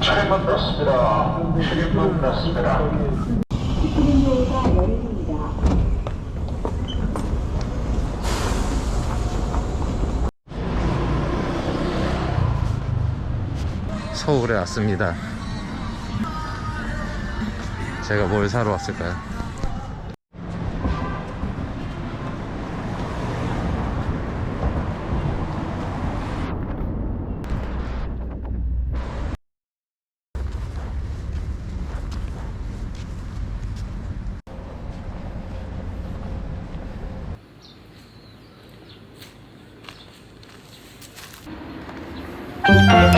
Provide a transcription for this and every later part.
출입문 닫습니다. 출입문 닫습니다. 수림로가 열립니다. 서울에 왔습니다. 제가 뭘 사러 왔을까요? Bye.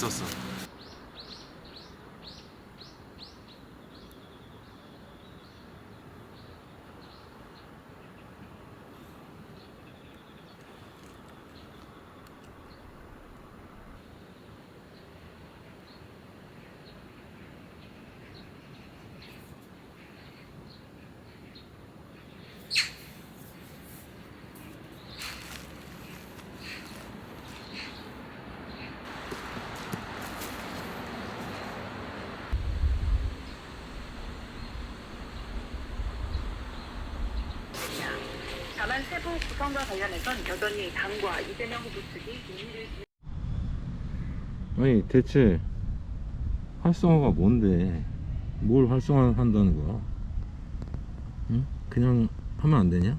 있었어. 다만 세부 구성과 관련해선 여전히 당과 이재명 후보 측이 논의를 아니 대체 활성화가 뭔데? 뭘 활성화한다는 거야? 응? 그냥 하면 안 되냐?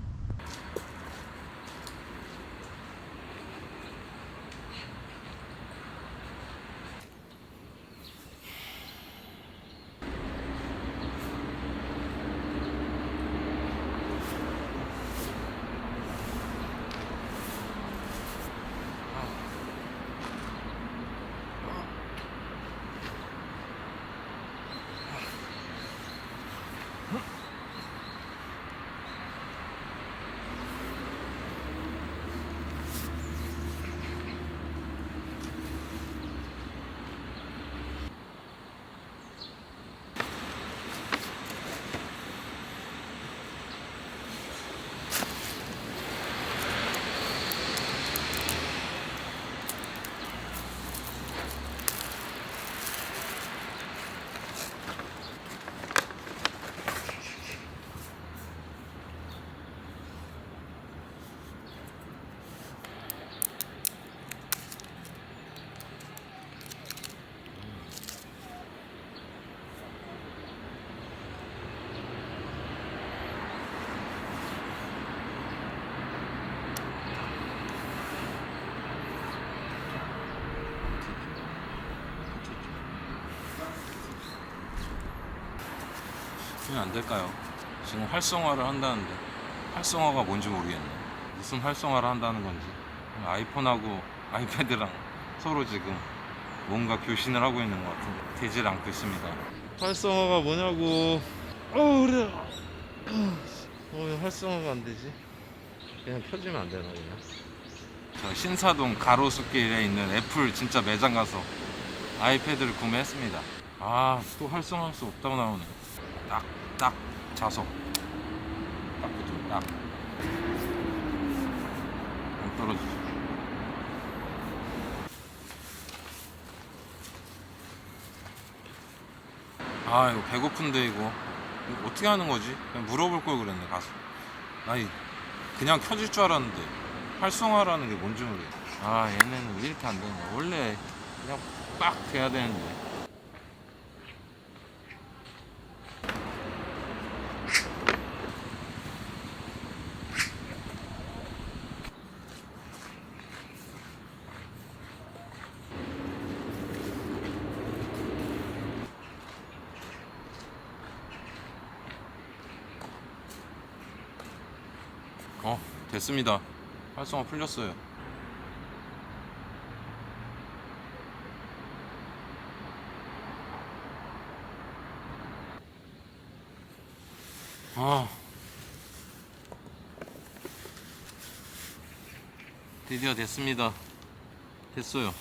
안 될까요? 지금 활성화를 한다는데 활성화가 뭔지 모르겠네. 무슨 활성화를 한다는 건지. 어? 아이폰하고 아이패드랑 서로 지금 뭔가 교신을 하고 있는 것 같은데 되질 않고 있습니다. 활성화가 뭐냐고. 어 그래. 어, 왜 활성화가 안 되지? 그냥 켜지면 안 되나 그냥? 저 신사동 가로수길에 있는 애플 진짜 매장 가서 아이패드를 구매했습니다. 아 또 활성화할 수 없다고 나오네. 딱 딱 자석 딱 붙어 딱. 안 떨어지죠. 아 이거 배고픈데 이거 이거 어떻게 하는 거지? 그냥 물어볼 걸 그랬네 가서 아니 그냥 켜질 줄 알았는데 활성화라는 게 뭔지 모르겠어 아 얘네는 왜 이렇게 안 되냐 원래 그냥 빡 돼야 되는데 어 됐습니다. 활성화 풀렸어요. 아. 드디어 됐습니다. 됐어요